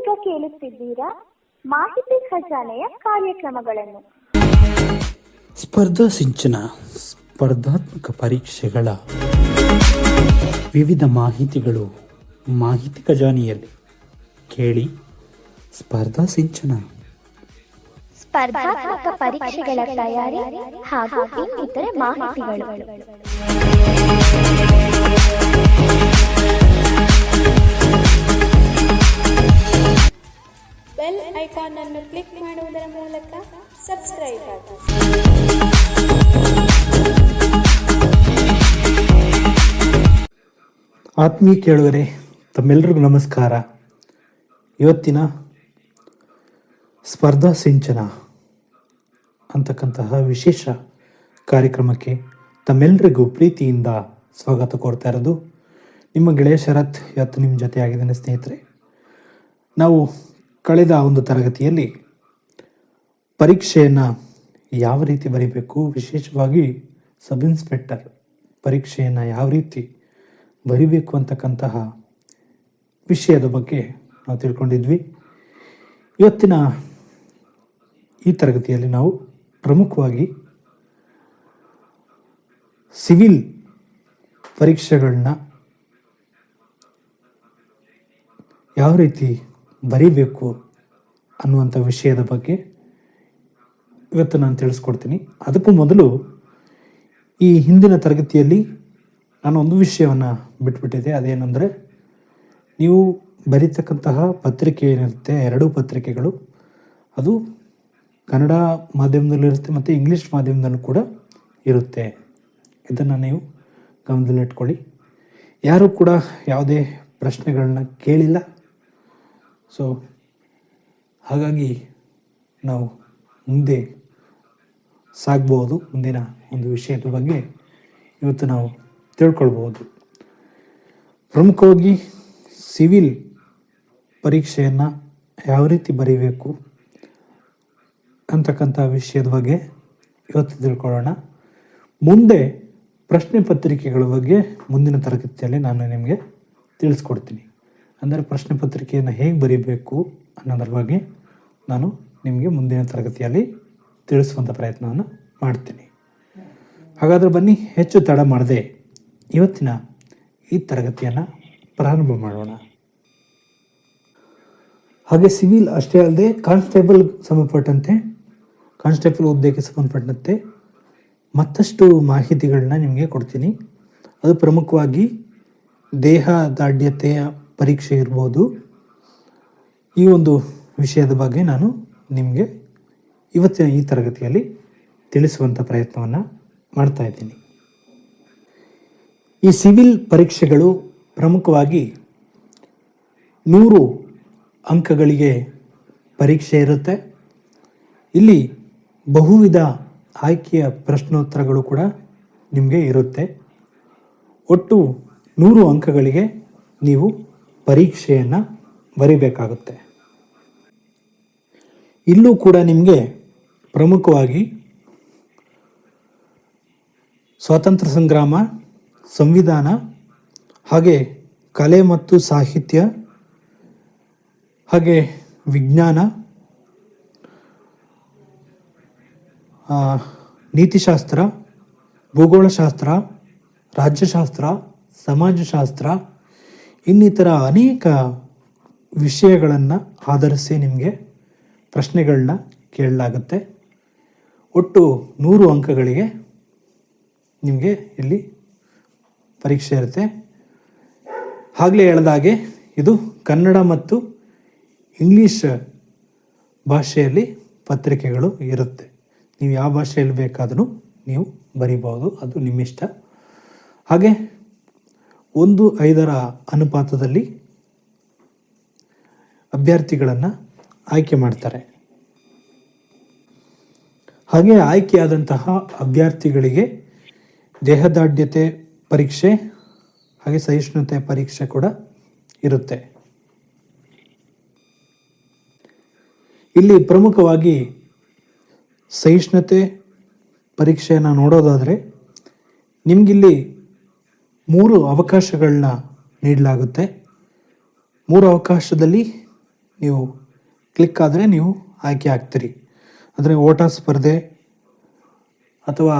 ನೀವೀಗ ಕೇಳುತ್ತಿದ್ದೀರಾ ಮಾಹಿತಿ ಖಜಾನೆಯ ಕಾರ್ಯಕ್ರಮಗಳನ್ನು. ಸ್ಪರ್ಧಾ ಸಿಂಚನ ಸ್ಪರ್ಧಾತ್ಮಕ ಪರೀಕ್ಷೆಗಳ ವಿವಿಧ ಮಾಹಿತಿಗಳು. ಮಾಹಿತಿ ಖಜಾನೆಯಲ್ಲಿ ಕೇಳಿ ಸ್ಪರ್ಧಾ ಸಿಂಚನ. ಸ್ಪರ್ಧಾತ್ಮಕ ಪರೀಕ್ಷೆಗಳ ತಯಾರಿ ಹಾಗೂ ಇನ್ನಿತರೆ ಮಾಹಿತಿಗಳು. ಬೆಲ್ ಐಕಾನ್ ಅನ್ನು ಕ್ಲಿಕ್ ಮಾಡುವುದರ ಮೂಲಕ ಸಬ್ಸ್ಕ್ರೈಬ್ ಆಗಿ. ಆತ್ಮೀಯ ಕೇಳುವರೆ ತಮ್ಮೆಲ್ಲರಿಗೂ ನಮಸ್ಕಾರ. ಇವತ್ತಿನ ಸ್ಪರ್ಧಾ ಸಿಂಚನ ಅಂತಕ್ಕಂತಹ ವಿಶೇಷ ಕಾರ್ಯಕ್ರಮಕ್ಕೆ ತಮ್ಮೆಲ್ಲರಿಗೂ ಪ್ರೀತಿಯಿಂದ ಸ್ವಾಗತ ಕೋರ್ತಾ ಇರೋದು ನಿಮ್ಮ ಗೆಳೆಯ ಶರತ್ ಇವತ್ತು ನಿಮ್ಮ ಜೊತೆ ಆಗಿದ್ದೇನೆ ಸ್ನೇಹಿತರೆ. ನಾವು ಕಳೆದ ಒಂದು ತರಗತಿಯಲ್ಲಿ ಪರೀಕ್ಷೆಯನ್ನು ಯಾವ ರೀತಿ ಬರೀಬೇಕು? ವಿಶೇಷವಾಗಿ ಸಬ್ ಇನ್ಸ್ಪೆಕ್ಟರ್ ಪರೀಕ್ಷೆಯನ್ನು ಯಾವ ರೀತಿ ಬರಿಬೇಕು ಅಂತಕ್ಕಂತಹ ವಿಷಯದ ಬಗ್ಗೆ ನಾವು ತಿಳ್ಕೊಂಡಿದ್ವಿ. ಇವತ್ತಿನ ಈ ತರಗತಿಯಲ್ಲಿ ನಾವು ಪ್ರಮುಖವಾಗಿ ಸಿವಿಲ್ ಪರೀಕ್ಷೆಗಳನ್ನ ಯಾವ ರೀತಿ ಬರೀಬೇಕು ಅನ್ನುವಂಥ ವಿಷಯದ ಬಗ್ಗೆ ಇವತ್ತು ನಾನು ತಿಳಿಸ್ಕೊಡ್ತೀನಿ. ಅದಕ್ಕೂ ಮೊದಲು ಈ ಹಿಂದಿನ ತರಗತಿಯಲ್ಲಿ ನಾನು ಒಂದು ವಿಷಯವನ್ನು ಬಿಟ್ಬಿಟ್ಟಿದ್ದೆ. ಅದೇನೆಂದರೆ ನೀವು ಬರೀತಕ್ಕಂತಹ ಪತ್ರಿಕೆ ಏನಿರುತ್ತೆ, ಎರಡೂ ಪತ್ರಿಕೆಗಳು, ಅದು ಕನ್ನಡ ಮಾಧ್ಯಮದಲ್ಲಿರುತ್ತೆ ಮತ್ತು ಇಂಗ್ಲೀಷ್ ಮಾಧ್ಯಮದಲ್ಲೂ ಕೂಡ ಇರುತ್ತೆ. ಇದನ್ನು ನೀವು ಗಮನದಲ್ಲಿಟ್ಕೊಳ್ಳಿ. ಯಾರೂ ಕೂಡ ಯಾವುದೇ ಪ್ರಶ್ನೆಗಳನ್ನ ಕೇಳಿಲ್ಲ. ಸೊ ಹಾಗಾಗಿ ನಾವು ಮುಂದೆ ಸಾಗ್ಬೋದು, ಮುಂದಿನ ಒಂದು ವಿಷಯದ ಬಗ್ಗೆ ಇವತ್ತು ನಾವು ತಿಳ್ಕೊಳ್ಬೋದು. ಪ್ರಮುಖವಾಗಿ ಸಿವಿಲ್ ಪರೀಕ್ಷೆಯನ್ನು ಯಾವ ರೀತಿ ಬರೀಬೇಕು ಅಂತಕ್ಕಂಥ ವಿಷಯದ ಬಗ್ಗೆ ಇವತ್ತು ತಿಳ್ಕೊಳ್ಳೋಣ. ಮುಂದೆ ಪ್ರಶ್ನೆ ಪತ್ರಿಕೆಗಳ ಬಗ್ಗೆ ಮುಂದಿನ ತರಗತಿಯಲ್ಲಿ ನಾನು ನಿಮಗೆ ತಿಳಿಸ್ಕೊಡ್ತೀನಿ. ಅಂದರೆ ಪ್ರಶ್ನೆ ಪತ್ರಿಕೆಯನ್ನು ಹೇಗೆ ಬರೀಬೇಕು ಅನ್ನೋದ್ರ ಬಗ್ಗೆ ನಾನು ನಿಮಗೆ ಮುಂದಿನ ತರಗತಿಯಲ್ಲಿ ತಿಳಿಸುವಂಥ ಪ್ರಯತ್ನವನ್ನು ಮಾಡ್ತೀನಿ. ಹಾಗಾದರೆ ಬನ್ನಿ, ಹೆಚ್ಚು ತಡ ಮಾಡದೆ ಇವತ್ತಿನ ಈ ತರಗತಿಯನ್ನು ಪ್ರಾರಂಭ ಮಾಡೋಣ. ಹಾಗೆ ಸಿವಿಲ್ ಅಷ್ಟೇ ಅಲ್ಲದೆ ಕಾನ್ಸ್ಟೇಬಲ್ ಸಂಬಂಧಪಟ್ಟಂತೆ, ಕಾನ್ಸ್ಟೇಬಲ್ ಹುದ್ದೆಗೆ ಸಂಬಂಧಪಟ್ಟಂತೆ ಮತ್ತಷ್ಟು ಮಾಹಿತಿಗಳನ್ನ ನಿಮಗೆ ಕೊಡ್ತೀನಿ. ಅದು ಪ್ರಮುಖವಾಗಿ ದೇಹ ದಾಢ್ಯತೆಯ ಪರೀಕ್ಷೆ ಇರ್ಬೋದು. ಈ ಒಂದು ವಿಷಯದ ಬಗ್ಗೆ ನಾನು ನಿಮಗೆ ಇವತ್ತಿನ ಈ ತರಗತಿಯಲ್ಲಿ ತಿಳಿಸುವಂಥ ಪ್ರಯತ್ನವನ್ನು ಮಾಡ್ತಾ ಇದ್ದೀನಿ. ಈ ಸಿವಿಲ್ ಪರೀಕ್ಷೆಗಳು ಪ್ರಮುಖವಾಗಿ ನೂರು ಅಂಕಗಳಿಗೆ ಪರೀಕ್ಷೆ ಇರುತ್ತೆ. ಇಲ್ಲಿ ಬಹುವಿಧ ಆಯ್ಕೆಯ ಪ್ರಶ್ನೋತ್ತರಗಳು ಕೂಡ ನಿಮಗೆ ಇರುತ್ತೆ. ಒಟ್ಟು ನೂರು ಅಂಕಗಳಿಗೆ ನೀವು ಪರೀಕ್ಷೆಯನ್ನು ಬರೀಬೇಕಾಗುತ್ತೆ. ಇಲ್ಲೂ ಕೂಡ ನಿಮಗೆ ಪ್ರಮುಖವಾಗಿ ಸ್ವಾತಂತ್ರ್ಯ ಸಂಗ್ರಾಮ, ಸಂವಿಧಾನ ಹಾಗೆ ಕಲೆ ಮತ್ತು ಸಾಹಿತ್ಯ ಹಾಗೆ ವಿಜ್ಞಾನ ನೀತಿಶಾಸ್ತ್ರ, ಭೂಗೋಳಶಾಸ್ತ್ರ, ರಾಜ್ಯಶಾಸ್ತ್ರ, ಸಮಾಜಶಾಸ್ತ್ರ ಇನ್ನಿತರ ಅನೇಕ ವಿಷಯಗಳನ್ನು ಆಧರಿಸಿ ನಿಮಗೆ ಪ್ರಶ್ನೆಗಳನ್ನ ಕೇಳಲಾಗುತ್ತೆ. ಒಟ್ಟು ನೂರು ಅಂಕಗಳಿಗೆ ನಿಮಗೆ ಇಲ್ಲಿ ಪರೀಕ್ಷೆ ಇರುತ್ತೆ. ಆಗಲೇ ಹೇಳ್ದಾಗೆ ಇದು ಕನ್ನಡ ಮತ್ತು ಇಂಗ್ಲೀಷ್ ಭಾಷೆಯಲ್ಲಿ ಪತ್ರಿಕೆಗಳು ಇರುತ್ತೆ. ನೀವು ಯಾವ ಭಾಷೆಯಲ್ಲಿ ಬೇಕಾದರೂ ನೀವು ಬರಿಬೋದು ಅದು ನಿಮ್ಮಿಷ್ಟ. ಹಾಗೆ ಒಂದು ಐದರ ಅನುಪಾತದಲ್ಲಿ ಅಭ್ಯರ್ಥಿಗಳನ್ನು ಆಯ್ಕೆ ಮಾಡ್ತಾರೆ. ಹಾಗೆ ಆಯ್ಕೆಯಾದಂತಹ ಅಭ್ಯರ್ಥಿಗಳಿಗೆ ದೇಹದಾಢ್ಯತೆ ಪರೀಕ್ಷೆ ಹಾಗೆ ಸಹಿಷ್ಣುತೆ ಪರೀಕ್ಷೆ ಕೂಡ ಇರುತ್ತೆ. ಇಲ್ಲಿ ಪ್ರಮುಖವಾಗಿ ಸಹಿಷ್ಣುತೆ ಪರೀಕ್ಷೆಯನ್ನು ನೋಡೋದಾದರೆ ನಿಮಗಿಲ್ಲಿ ಮೂರು ಅವಕಾಶಗಳನ್ನ ನೀಡಲಾಗುತ್ತೆ. ಮೂರು ಅವಕಾಶದಲ್ಲಿ ನೀವು ಕ್ಲಿಕ್ ಆದರೆ ನೀವು ಆಯ್ಕೆ ಆಗ್ತೀರಿ. ಅಂದರೆ ಓಟ ಸ್ಪರ್ಧೆ ಅಥವಾ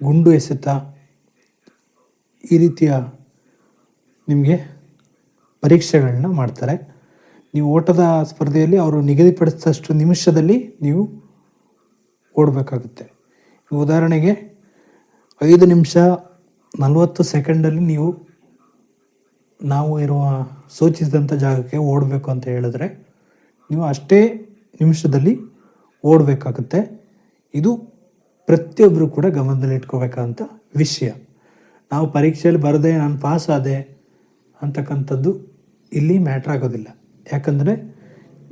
ಗುಂಡು ಎಸೆತ ಈ ರೀತಿಯ ನಿಮಗೆ ಪರೀಕ್ಷೆಗಳನ್ನ ಮಾಡ್ತಾರೆ. ನೀವು ಓಟದ ಸ್ಪರ್ಧೆಯಲ್ಲಿ ಅವರು ನಿಗದಿಪಡಿಸಿದಷ್ಟು ನಿಮಿಷದಲ್ಲಿ ನೀವು ಓಡಬೇಕಾಗುತ್ತೆ. ಉದಾಹರಣೆಗೆ ಐದು ನಿಮಿಷ ನಲವತ್ತು ಸೆಕೆಂಡಲ್ಲಿ ನೀವು ನಾವು ಇರುವ ಸೂಚಿಸಿದಂಥ ಜಾಗಕ್ಕೆ ಓಡಬೇಕು ಅಂತ ಹೇಳಿದ್ರೆ ನೀವು ಅಷ್ಟೇ ನಿಮಿಷದಲ್ಲಿ ಓಡಬೇಕಾಗುತ್ತೆ. ಇದು ಪ್ರತಿಯೊಬ್ಬರು ಕೂಡ ಗಮನದಲ್ಲಿ ಇಟ್ಕೋಬೇಕಂತ ವಿಷಯ. ನಾವು ಪರೀಕ್ಷೆಯಲ್ಲಿ ಬರದೆ ನಾನು ಪಾಸ್ ಆದೆ ಅಂತಕ್ಕಂಥದ್ದು ಇಲ್ಲಿ ಮ್ಯಾಟ್ರ್ ಆಗೋದಿಲ್ಲ. ಯಾಕಂದರೆ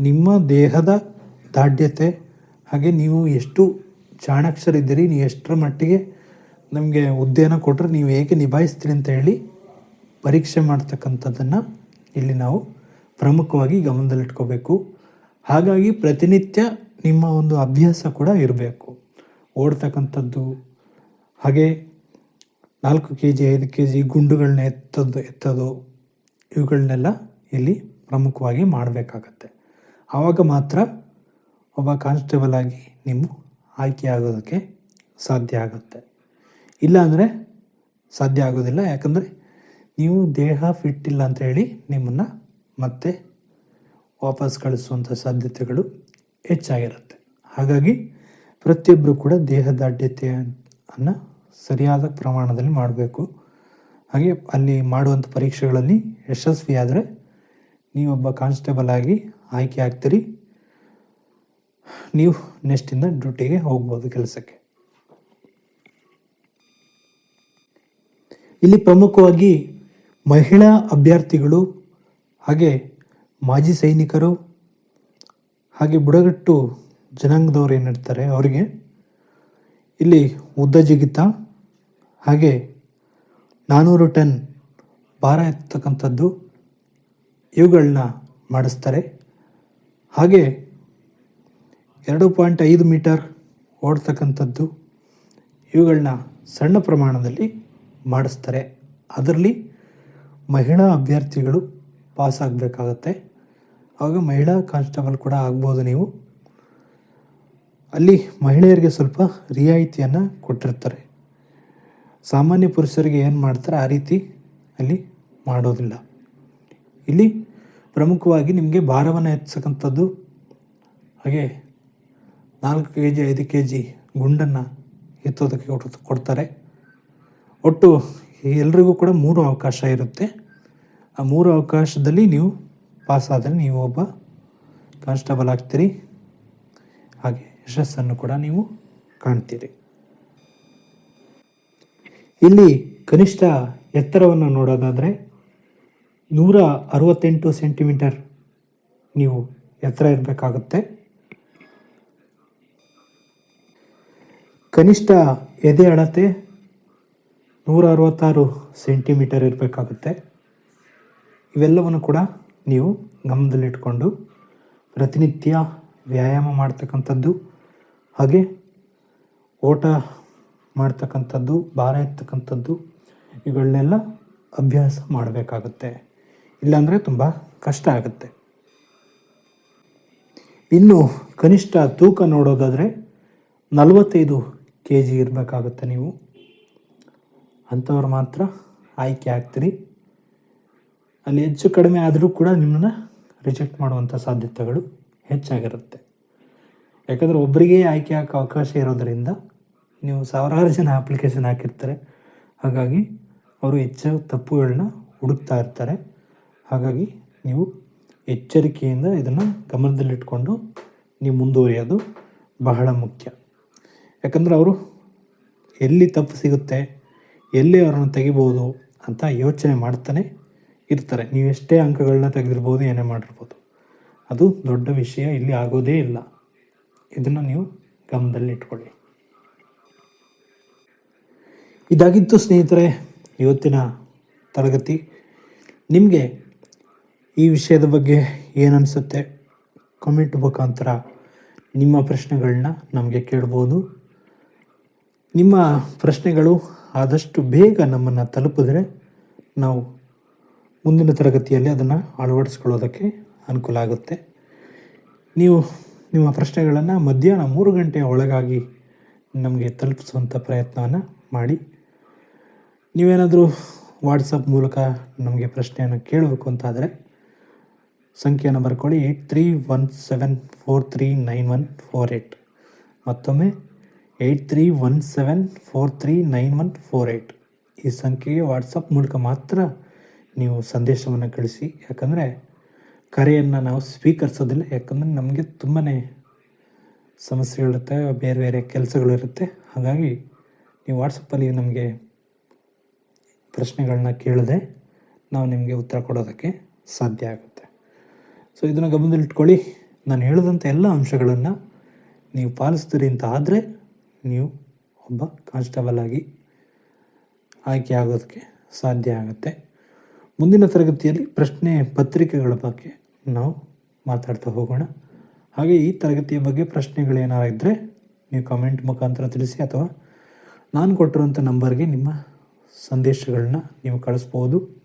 ನಿಮ್ಮ ದೇಹದ ದಾಢ್ಯತೆ ಹಾಗೆ ನೀವು ಎಷ್ಟು ಚಾಣಾಕ್ಷರಿದ್ದೀರಿ, ನೀವು ಎಷ್ಟರ ಮಟ್ಟಿಗೆ ನಮಗೆ ಹುದ್ದೆಯನ್ನು ಕೊಟ್ಟರೆ ನೀವು ಹೇಗೆ ನಿಭಾಯಿಸ್ತೀರಿ ಅಂತ ಹೇಳಿ ಪರೀಕ್ಷೆ ಮಾಡ್ತಕ್ಕಂಥದ್ದನ್ನು ಇಲ್ಲಿ ನಾವು ಪ್ರಮುಖವಾಗಿ ಗಮನದಲ್ಲಿಟ್ಕೋಬೇಕು. ಹಾಗಾಗಿ ಪ್ರತಿನಿತ್ಯ ನಿಮ್ಮ ಒಂದು ಅಭ್ಯಾಸ ಕೂಡ ಇರಬೇಕು. ಓಡ್ತಕ್ಕಂಥದ್ದು, ಹಾಗೆ ನಾಲ್ಕು ಕೆ ಜಿ ಐದು ಕೆ ಜಿ ಗುಂಡುಗಳನ್ನ ಎತ್ತದ್ದು ಎತ್ತೋದು ಇವುಗಳನ್ನೆಲ್ಲ ಇಲ್ಲಿ ಪ್ರಮುಖವಾಗಿ ಮಾಡಬೇಕಾಗತ್ತೆ. ಆವಾಗ ಮಾತ್ರ ಒಬ್ಬ ಕಾನ್ಸ್ಟೇಬಲ್ ಆಗಿ ನೀವು ಆಯ್ಕೆ ಆಗೋದಕ್ಕೆ ಸಾಧ್ಯ ಆಗುತ್ತೆ. ಇಲ್ಲಾಂದರೆ ಸಾಧ್ಯ ಆಗೋದಿಲ್ಲ. ಯಾಕಂದರೆ ನೀವು ದೇಹ ಫಿಟ್ ಇಲ್ಲ ಅಂತ ಹೇಳಿ ನಿಮ್ಮನ್ನು ಮತ್ತೆ ವಾಪಸ್ ಕಳಿಸುವಂಥ ಸಾಧ್ಯತೆಗಳು ಹೆಚ್ಚಾಗಿರುತ್ತೆ. ಹಾಗಾಗಿ ಪ್ರತಿಯೊಬ್ಬರು ಕೂಡ ದೇಹ ದಾಢ್ಯತೆಯನ್ನು ಸರಿಯಾದ ಪ್ರಮಾಣದಲ್ಲಿ ಮಾಡಬೇಕು. ಹಾಗೆ ಅಲ್ಲಿ ಮಾಡುವಂಥ ಪರೀಕ್ಷೆಗಳಲ್ಲಿ ಯಶಸ್ವಿಯಾದರೆ ನೀವೊಬ್ಬ ಕಾನ್ಸ್ಟೇಬಲ್ ಆಗಿ ಆಯ್ಕೆ ಆಗ್ತೀರಿ. ನೀವು ನೆಕ್ಸ್ಟಿಂದ ಡ್ಯೂಟಿಗೆ ಹೋಗ್ಬೋದು ಕೆಲಸಕ್ಕೆ. ಇಲ್ಲಿ ಪ್ರಮುಖವಾಗಿ ಮಹಿಳಾ ಅಭ್ಯರ್ಥಿಗಳು, ಹಾಗೆ ಮಾಜಿ ಸೈನಿಕರು, ಹಾಗೆ ಬುಡಗಟ್ಟು ಜನಾಂಗದವ್ರು ಏನಿರ್ತಾರೆ ಅವರಿಗೆ ಇಲ್ಲಿ ಉದ್ದ ಜಿಗಿತ, ಹಾಗೆ ನಾನ್ನೂರು ಟನ್ ಭಾರ ಎತ್ತಕ್ಕಂಥದ್ದು ಇವುಗಳನ್ನ ಮಾಡಿಸ್ತಾರೆ. ಹಾಗೆ ಎರಡು ಪಾಯಿಂಟ್ ಐದು ಮೀಟರ್ ಓಡ್ತಕ್ಕಂಥದ್ದು ಇವುಗಳನ್ನ ಸಣ್ಣ ಪ್ರಮಾಣದಲ್ಲಿ ಮಾಡಿಸ್ತಾರೆ. ಅದರಲ್ಲಿ ಮಹಿಳಾ ಅಭ್ಯರ್ಥಿಗಳು ಪಾಸ್ ಆಗಬೇಕಾಗತ್ತೆ. ಆವಾಗ ಮಹಿಳಾ ಕಾನ್ಸ್ಟೇಬಲ್ ಕೂಡ ಆಗ್ಬೋದು ನೀವು. ಅಲ್ಲಿ ಮಹಿಳೆಯರಿಗೆ ಸ್ವಲ್ಪ ರಿಯಾಯಿತಿಯನ್ನು ಕೊಟ್ಟಿರ್ತಾರೆ. ಸಾಮಾನ್ಯ ಪುರುಷರಿಗೆ ಏನು ಮಾಡ್ತಾರೆ? ಆ ರೀತಿ ಅಲ್ಲಿ ಮಾಡೋದಿಲ್ಲ. ಇಲ್ಲಿ ಪ್ರಮುಖವಾಗಿ ನಿಮಗೆ ಭಾರವನ್ನು ಹೆಚ್ಚಿಸಕ್ಕಂಥದ್ದು ಹಾಗೆ ನಾಲ್ಕು ಕೆ ಜಿ ಐದು ಕೆ ಜಿ ಗುಂಡನ್ನು ಎತ್ತೋದಕ್ಕೆ ಕೊಡ್- ಕೊಡ್ತಾರೆ. ಒಟ್ಟು ಎಲ್ರಿಗೂ ಕೂಡ ಮೂರು ಅವಕಾಶ ಇರುತ್ತೆ. ಆ ಮೂರು ಅವಕಾಶದಲ್ಲಿ ನೀವು ಪಾಸ್ ಆದರೆ ನೀವು ಒಬ್ಬ ಕಾನ್ಸ್ಟೇಬಲ್ ಆಗ್ತೀರಿ. ಹಾಗೆ ಯಶಸ್ಸನ್ನು ಕೂಡ ನೀವು ಕಾಣ್ತೀರಿ. ಇಲ್ಲಿ ಕನಿಷ್ಠ ಎತ್ತರವನ್ನು ನೋಡೋದಾದರೆ ನೂರ ಅರವತ್ತೆಂಟು ಸೆಂಟಿಮೀಟರ್ ನೀವು ಎತ್ತರ ಇರಬೇಕಾಗುತ್ತೆ. ಕನಿಷ್ಠ ಎದೆ ಅಳತೆ ನೂರ ಅರವತ್ತಾರು ಸೆಂಟಿಮೀಟರ್ ಇರಬೇಕಾಗುತ್ತೆ. ಇವೆಲ್ಲವನ್ನು ಕೂಡ ನೀವು ಗಮನದಲ್ಲಿಟ್ಕೊಂಡು ಪ್ರತಿನಿತ್ಯ ವ್ಯಾಯಾಮ ಮಾಡ್ತಕ್ಕಂಥದ್ದು, ಹಾಗೆ ಓಟ ಮಾಡ್ತಕ್ಕಂಥದ್ದು, ಭಾರ ಎತ್ತಕ್ಕಂಥದ್ದು ಇವುಗಳನ್ನೆಲ್ಲ ಅಭ್ಯಾಸ ಮಾಡಬೇಕಾಗುತ್ತೆ. ಇಲ್ಲಾಂದರೆ ತುಂಬ ಕಷ್ಟ ಆಗುತ್ತೆ. ಇನ್ನು ಕನಿಷ್ಠ ತೂಕ ನೋಡೋದಾದರೆ ನಲವತ್ತೈದು ಕೆ ಜಿ ಇರಬೇಕಾಗುತ್ತೆ ನೀವು. ಅಂಥವ್ರು ಮಾತ್ರ ಆಯ್ಕೆ ಆಗ್ತೀರಿ. ಅಲ್ಲಿ ಹೆಚ್ಚು ಕಡಿಮೆ ಆದರೂ ಕೂಡ ನಿಮ್ಮನ್ನು ರಿಜೆಕ್ಟ್ ಮಾಡುವಂಥ ಸಾಧ್ಯತೆಗಳು ಹೆಚ್ಚಾಗಿರುತ್ತೆ. ಯಾಕಂದರೆ ಒಬ್ಬರಿಗೆ ಆಯ್ಕೆ ಹಾಕೋ ಅವಕಾಶ ಇರೋದರಿಂದ ನೀವು ಸಾವಿರಾರು ಜನ ಅಪ್ಲಿಕೇಶನ್ ಹಾಕಿರ್ತಾರೆ. ಹಾಗಾಗಿ ಅವರು ಹೆಚ್ಚು ತಪ್ಪುಗಳನ್ನ ಹುಡುಕ್ತಾ ಇರ್ತಾರೆ. ಹಾಗಾಗಿ ನೀವು ಎಚ್ಚರಿಕೆಯಿಂದ ಇದನ್ನು ಗಮನದಲ್ಲಿಟ್ಕೊಂಡು ನೀವು ಮುಂದುವರಿಯೋದು ಬಹಳ ಮುಖ್ಯ. ಯಾಕಂದರೆ ಅವರು ಎಲ್ಲಿ ತಪ್ಪು ಸಿಗುತ್ತೆ ಎಲ್ಲಿ ಅವ್ರನ್ನ ತೆಗಿಬೋದು ಅಂತ ಯೋಚನೆ ಮಾಡ್ತಾನೆ ಇರ್ತಾರೆ. ನೀವು ಎಷ್ಟೇ ಅಂಕಗಳನ್ನ ತೆಗೆದಿರ್ಬೋದು ಏನೇ ಮಾಡಿರ್ಬೋದು. ಅದು ದೊಡ್ಡ ವಿಷಯ, ಇಲ್ಲಿ ಆಗೋದೇ ಇಲ್ಲ. ಇದನ್ನು ನೀವು ಗಮನದಲ್ಲಿ ಇಟ್ಕೊಳ್ಳಿ. ಇದಾಗಿತ್ತು ಸ್ನೇಹಿತರೆ, ಇವತ್ತಿನ ತರಗತಿ. ನಿಮಗೆ ಈ ವಿಷಯದ ಬಗ್ಗೆ ಏನನ್ಸುತ್ತೆ ಕಮೆಂಟ್ ಮುಖಾಂತರ ನಿಮ್ಮ ಪ್ರಶ್ನೆಗಳನ್ನ ನಮಗೆ ಕೇಳ್ಬೋದು. ನಿಮ್ಮ ಪ್ರಶ್ನೆಗಳು ಆದಷ್ಟು ಬೇಗ ನಮ್ಮನ್ನು ತಲುಪಿದ್ರೆ ನಾವು ಮುಂದಿನ ತರಗತಿಯಲ್ಲಿ ಅದನ್ನು ಅಳವಡಿಸ್ಕೊಳ್ಳೋದಕ್ಕೆ ಅನುಕೂಲ ಆಗುತ್ತೆ. ನೀವು ನಿಮ್ಮ ಪ್ರಶ್ನೆಗಳನ್ನು ಮಧ್ಯಾಹ್ನ ಮೂರು ಗಂಟೆಯ ಒಳಗಾಗಿ ನಮಗೆ ತಲುಪಿಸುವಂಥ ಪ್ರಯತ್ನವನ್ನು ಮಾಡಿ. ನೀವೇನಾದರೂ ವಾಟ್ಸಪ್ ಮೂಲಕ ನಮಗೆ ಪ್ರಶ್ನೆಯನ್ನು ಕೇಳಬೇಕು ಅಂತಾದರೆ ಸಂಖ್ಯೆಯನ್ನು ಬರ್ಕೊಳ್ಳಿ eight three one seven four three nine one four eight ಮತ್ತೊಮ್ಮೆ eight three one seven four three nine one four eight ಈ ಸಂಖ್ಯೆಗೆ ವಾಟ್ಸಪ್ ಮೂಲಕ ಮಾತ್ರ ನೀವು ಸಂದೇಶವನ್ನು ಕಳಿಸಿ. ಯಾಕಂದರೆ ಕರೆಯನ್ನು ನಾವು ಸ್ವೀಕರಿಸೋದಿಲ್ಲ. ಯಾಕಂದರೆ ನಮಗೆ ತುಂಬಾ ಸಮಸ್ಯೆಗಳಿರುತ್ತೆ ಬೇರೆ ಬೇರೆ ಕೆಲಸಗಳಿರುತ್ತೆ ಹಾಗಾಗಿ ನೀವು ವಾಟ್ಸಪ್ಪಲ್ಲಿ ನಮಗೆ ಪ್ರಶ್ನೆಗಳನ್ನ ಕೇಳದೆ ನಾವು ನಿಮಗೆ ಉತ್ತರ ಕೊಡೋದಕ್ಕೆ ಸಾಧ್ಯ ಆಗುತ್ತೆ. ಸೊ ಇದನ್ನು ಗಮನದಲ್ಲಿಟ್ಕೊಳ್ಳಿ. ನಾನು ಹೇಳಿದಂಥ ಎಲ್ಲ ಅಂಶಗಳನ್ನು ನೀವು ಪಾಲಿಸ್ತೀರಿ ಅಂತ ಆದರೆ ನೀವು ಒಬ್ಬ ಕಾನ್ಸ್ಟೇಬಲ್ ಆಗಿ ಆಯ್ಕೆ ಆಗೋದಕ್ಕೆ ಸಾಧ್ಯ ಆಗುತ್ತೆ. ಮುಂದಿನ ತರಗತಿಯಲ್ಲಿ ಪ್ರಶ್ನೆ ಪತ್ರಿಕೆಗಳ ಬಗ್ಗೆ ನಾವು ಮಾತಾಡ್ತಾ ಹೋಗೋಣ. ಹಾಗೆ ಈ ತರಗತಿಯ ಬಗ್ಗೆ ಪ್ರಶ್ನೆಗಳೇನಾರು ಇದ್ದರೆ ನೀವು ಕಮೆಂಟ್ ಮುಖಾಂತರ ತಿಳಿಸಿ ಅಥವಾ ನಾನು ಕೊಟ್ಟಿರುವಂಥ ನಂಬರ್ಗೆ ನಿಮ್ಮ ಸಂದೇಶಗಳನ್ನ ನೀವು ಕಳಿಸ್ಬೋದು.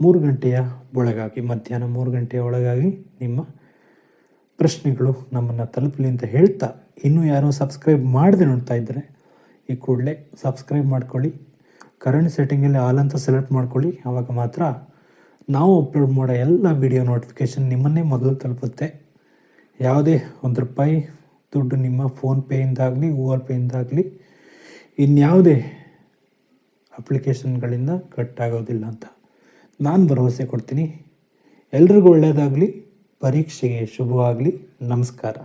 ಮೂರು ಗಂಟೆಯ ಒಳಗಾಗಿ, ಮಧ್ಯಾಹ್ನ ಮೂರು ಗಂಟೆಯ ಒಳಗಾಗಿ ನಿಮ್ಮ ಪ್ರಶ್ನೆಗಳು ನಮ್ಮನ್ನು ತಲುಪಲಿ ಅಂತ ಹೇಳ್ತಾ ಇನ್ನೂ ಯಾರು ಸಬ್ಸ್ಕ್ರೈಬ್ ಮಾಡದೆ ನೋಡ್ತಾ ಇದ್ದರೆ ಈ ಕೂಡಲೇ ಸಬ್ಸ್ಕ್ರೈಬ್ ಮಾಡ್ಕೊಳ್ಳಿ. ಕರೆಂಟ್ ಸೆಟ್ಟಿಂಗಲ್ಲಿ ಆಲ್ ಅಂತ ಸೆಲೆಕ್ಟ್ ಮಾಡ್ಕೊಳ್ಳಿ. ಆವಾಗ ಮಾತ್ರ ನಾವು ಅಪ್ಲೋಡ್ ಮಾಡೋ ಎಲ್ಲ ವಿಡಿಯೋ ನೋಟಿಫಿಕೇಷನ್ ನಿಮ್ಮನ್ನೇ ಮೊದಲು ತಲುಪುತ್ತೆ. ಯಾವುದೇ ಒಂದು ರೂಪಾಯಿ ದುಡ್ಡು ನಿಮ್ಮ ಫೋನ್ಪೇಯಿಂದಾಗಲಿ ಗೂಗಲ್ ಪೇಯಿಂದಾಗಲಿ ಇನ್ಯಾವುದೇ ಅಪ್ಲಿಕೇಶನ್ಗಳಿಂದ ಕಟ್ ಆಗೋದಿಲ್ಲ ಅಂತ ನಾನು ಭರವಸೆ ಕೊಡ್ತೀನಿ. ಎಲ್ರಿಗೂ ಒಳ್ಳೆಯದಾಗಲಿ ಪರೀಕ್ಷೆಗೆ ಶುಭವಾಗಲಿ. ನಮಸ್ಕಾರ.